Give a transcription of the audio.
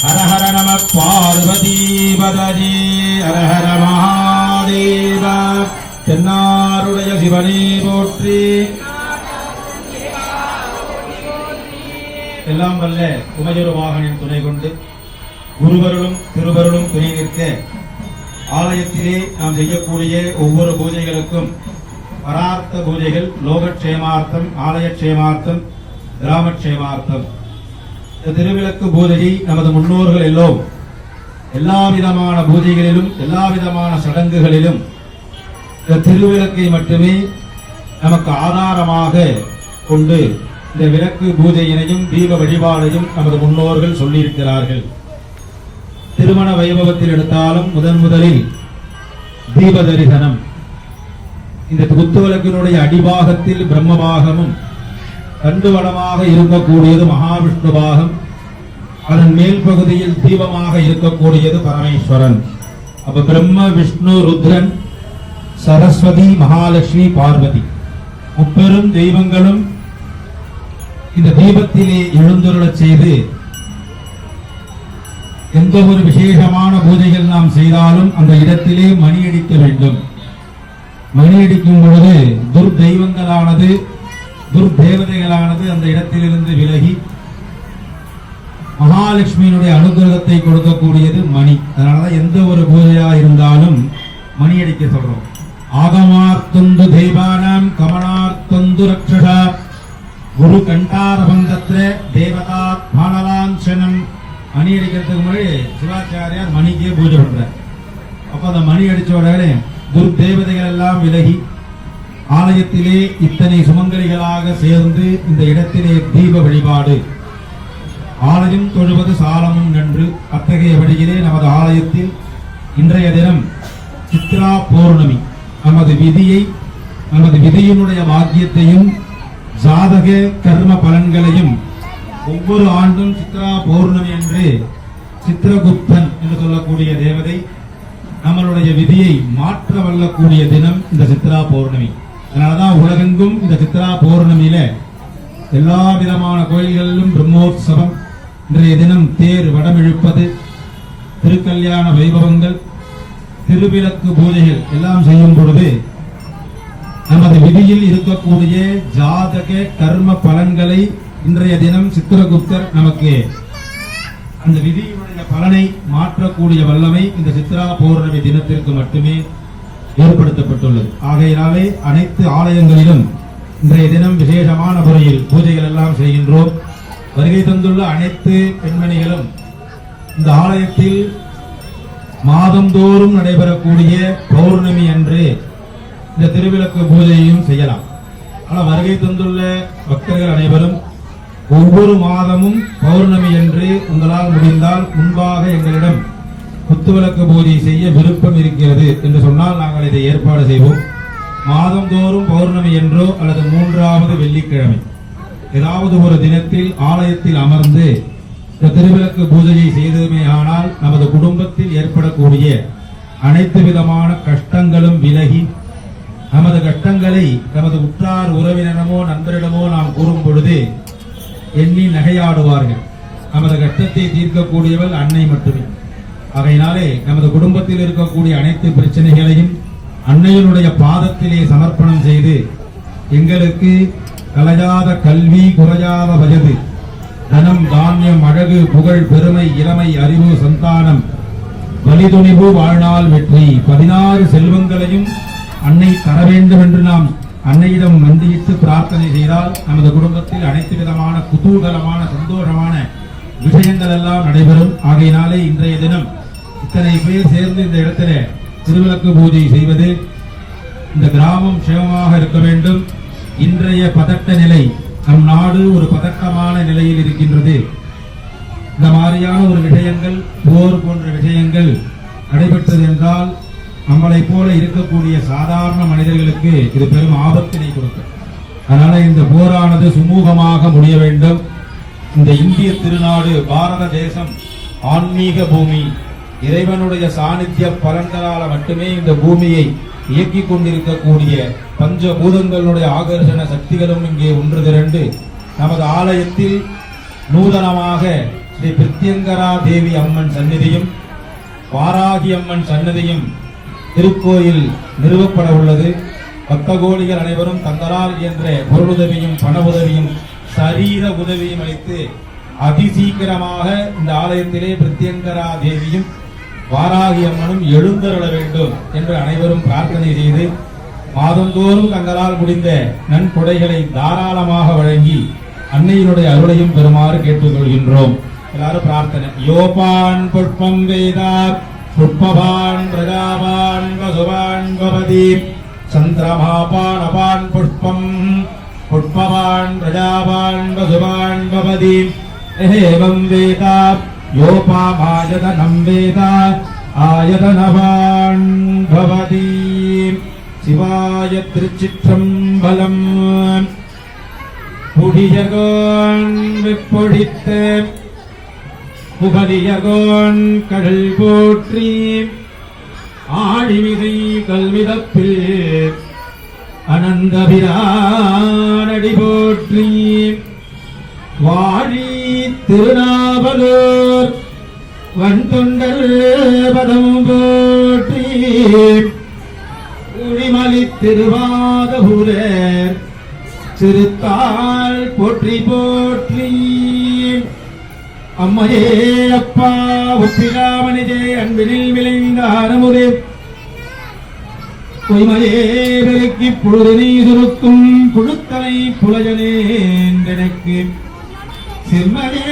ஹரஹர நம பார்வதி பதஜி ஹர மகாதேவ தென்னாருடைய சிவனே போற்றி எல்லாம் வல்ல உமையொரு வாகனின் துணை கொண்டு குருவருளும் திருவருளும் துணை நிற்க. ஆலயத்திலே நாம் செய்யக்கூடிய ஒவ்வொரு பூஜைகளுக்கும் பரார்த்த பூஜைகள் லோகக்ஷேமார்த்தம் ஆலயக்ஷேமார்த்தம் கிராமக்ஷேமார்த்தம். இந்த திருவிளக்கு பூஜையை நமது முன்னோர்கள் எல்லோரும் எல்லா விதமான பூஜைகளிலும் எல்லா விதமான சடங்குகளிலும் இந்த திருவிளக்கை மட்டுமே நமக்கு ஆதாரமாக கொண்டு இந்த விளக்கு பூஜையினையும் தீப வழிபாடையும் நமது முன்னோர்கள் சொல்லியிருக்கிறார்கள். திருமண வைபவத்தில் எடுத்தாலும் முதன் முதலில் தீப தரிசனம் இந்த குத்துவிளக்கினுடைய அடிபாகத்தில் பிரம்மபாகமும் கண்டுவளமாக இருக்கக்கூடியது மகாவிஷ்ணு பாகம் அதன் மேல் பகுதியில் தீபமாக இருக்கக்கூடியது பரமேஸ்வரன். அப்ப பிரம்ம விஷ்ணு ருத்ரன் சரஸ்வதி மகாலட்சுமி பார்வதி. முப்பெரும் தெய்வங்களும் இந்த தீபத்திலே எழுந்துருளச் செய்து எந்த ஒரு விசேஷமான பூஜைகள் நாம் செய்தாலும் அந்த இடத்திலே மணி அடிக்க வேண்டும். மணியடிக்கும் பொழுது துர்தெய்வங்களானது துர்தேவதைகளானது அந்த இடத்திலிருந்து விலகி மகாலட்சுமியினுடைய அனுகிரகத்தை கொடுக்கக்கூடியது மணி. அதனாலதான் எந்த ஒரு பூஜையா இருந்தாலும் மணி அடிக்க சொல்றோம். ஆகமார்த்தந்து தெய்வானாம் கமனார்த்தந்து ரக்ஷா குரு கண்டாரபந்தத்திர தேவதா பானலாஞ்சனம் மணி அடிக்கிறதுக்கு முன்னாடி சிவாச்சாரியார் மணிக்கே பூஜை பண்ற அப்ப அந்த மணி அடிச்ச உடனே துர்தேவதைகள் எல்லாம் விலகி ஆலயத்திலே இத்தனை சுமங்கலிகளாக சேர்ந்து இந்த இடத்திலே தீப வழிபாடு. ஆலயம் தொழுவது சாலமும் நன்று. அத்தகைய வழியிலே நமது ஆலயத்தில் இன்றைய தினம் சித்ரா பௌர்ணமி. நமது விதியை நமது விதியினுடைய பாக்கியத்தையும் ஜாதக கர்ம பலன்களையும் ஒவ்வொரு ஆண்டும் சித்ரா பௌர்ணமி என்று சித்திரகுப்தன் என்று சொல்லக்கூடிய தேவதை நம்மளுடைய விதியை மாற்ற வல்லக்கூடிய தினம் இந்த சித்ரா பௌர்ணமி. அதனாலதான் உலகெங்கும் இந்த சித்ரா பௌர்ணமியில எல்லா விதமான கோயில்களிலும் பிரம்மோற்சவம். இன்றைய தினம் தேர் வடம் இழுப்பது திருக்கல்யாண வைபவங்கள் திருவிளக்கு பூஜைகள் எல்லாம் செய்யும் பொழுது நமது விதியில் இருக்கக்கூடிய ஜாதக கர்ம பலன்களை இன்றைய தினம் சித்திரகுப்தர் நமக்கு அந்த விதியினுடைய பலனை மாற்றக்கூடிய வல்லமை இந்த சித்ரா பௌர்ணமி தினத்திற்கு மட்டுமே ஏற்படுத்தப்பட்டுள்ளது. ஆகையினாலே அனைத்து ஆலயங்களிலும் இன்றைய தினம் விசேஷமான முறையில் பூஜைகள் எல்லாம் செய்கின்றோம். வருகை தந்துள்ள அனைத்து பெண்மணிகளும் இந்த ஆலயத்தில் மாதந்தோறும் நடைபெறக்கூடிய பௌர்ணமி அன்று இந்த திருவிளக்கு பூஜையையும் செய்யலாம். ஆனால் வருகை தந்துள்ள பக்தர்கள் அனைவரும் ஒவ்வொரு மாதமும் பௌர்ணமி என்று உங்களால் முடிந்தால் முன்பாக எங்களிடம் குத்துவிளக்கு பூஜை செய்ய விருப்பம் இருக்கிறது என்று சொன்னால் நாங்கள் இதை ஏற்பாடு செய்வோம். மாதந்தோறும் பௌர்ணமி என்றோ அல்லது மூன்றாவது வெள்ளிக்கிழமை. ஏதாவது ஒரு தினத்தில் ஆலயத்தில் அமர்ந்து இந்த திருவிளக்கு பூஜையை செய்ததுமே ஆனால் நமது குடும்பத்தில் ஏற்படக்கூடிய அனைத்து விதமான கஷ்டங்களும் விலகி நமது கஷ்டங்களை நமது உற்றார் உறவினரமோ நண்பரிடமோ நாம் கூறும் பொழுது எண்ணி நகையாடுவார்கள். நமது கஷ்டத்தை தீர்க்கக்கூடியவள் அன்னை மட்டுமே. ஆகையினாலே நமது குடும்பத்தில் இருக்கக்கூடிய அனைத்து பிரச்சனைகளையும் அன்னையினுடைய பாதத்திலே சமர்ப்பணம் செய்து எங்களுக்கு கலையாத கல்வி குறையாத வயது தனம் தானியம் அழகு புகழ் பெருமை இளமை அறிவு சந்தானம் வலிதுணிவு வாழ்நாள் வெற்றி பதினாறு செல்வங்களையும் அன்னை தர வேண்டும் என்று நாம் அன்னையிடம் மண்டியிட்டு பிரார்த்தனை செய்தால் நமது குடும்பத்தில் அனைத்து விதமான குதூகலமான சந்தோஷமான விஷயங்கள் எல்லாம் நடைபெறும். ஆகையினாலே இன்றைய தினம் இத்தனை பேர் சேர்ந்து இந்த இடத்துல திருவிளக்கு பூஜை செய்வது இந்த கிராமம் சேமமாக இருக்க வேண்டும். இன்றைய பதட்ட நிலை நம் நாடு ஒரு பதட்டமான நிலையில் இருக்கின்றது. இந்த மாதிரியான ஒரு விஷயங்கள் போர் போன்ற விஷயங்கள் நடைபெற்றது என்றால் நம்மளை போல இருக்கக்கூடிய சாதாரண மனிதர்களுக்கு இது பெரும் ஆபத்தினை கொடுக்கும். அதனால இந்த போரானது சுமூகமாக முடிய வேண்டும். இந்த இந்திய திருநாடு பாரத தேசம் ஆன்மீக பூமி இறைவனுடைய சாநித்திய பலன்களால மட்டுமே இந்த பூமியை இயக்கிக் கொண்டிருக்கக்கூடிய பஞ்சபூதங்களுடைய ஆகர்ஷண சக்திகளும் இங்கே ஒன்று திரண்டு நமது ஆலயத்தில் நூதனமாக ஸ்ரீ பிரித்யங்கரா தேவி அம்மன் சந்நிதியும் வாராகி அம்மன் சன்னதியும் திருக்கோயில் நிறுவப்பட உள்ளது. பக்த கோடிகள் அனைவரும் தங்களால் என்ற பொருளுதவியும் பண உதவியும் சரீர உதவியும் அளித்து அதிசீக்கிரமாக இந்த ஆலயத்திலே பிரத்யங்கரா தேவியும் வாராகி அம்மனும் எழுந்தருள வேண்டும் என்று அனைவரும் பிரார்த்தனை செய்து மாதந்தோறும் தங்களால் முடிந்த நன்கொடைகளை தாராளமாக வழங்கி அன்னையினுடைய அருளையும் பெறுமாறு கேட்டுக்கொள்கின்றோம். எல்லாரும் பிரார்த்தனை. யோபான் புஷ்பம் வேதார் पुष्पवान् प्रजावान् वसुवान् भवति चन्द्रमापानपान् पुष्पम् पुष्पवान् प्रजावान् वसुवान् भवति एवं वेद योपामायतनं वेद आयतनवान् भवति शिवाय त्रिचित्रं बलम् पुडिजगान् विपुडित् புகழியகோன் கடல் போற்றி ஆழிமிகை கல்விதப்பில் அனந்தபிரானடி போற்றி வாழி திருநாவலூர் வன்தொண்டல் பதம் போற்றி உரிமலி திருவாதபுரர் திருத்தாள் போற்றி போற்றி அம்மையே அப்பா ஒப்பிலாமணிஜே அன்பினில் விளைந்த அறமுறை பொய்மையே விலக்கி பொழுதனை சுருக்கும் புழுத்தனை புலஜனே எனக்கு சிம்மனே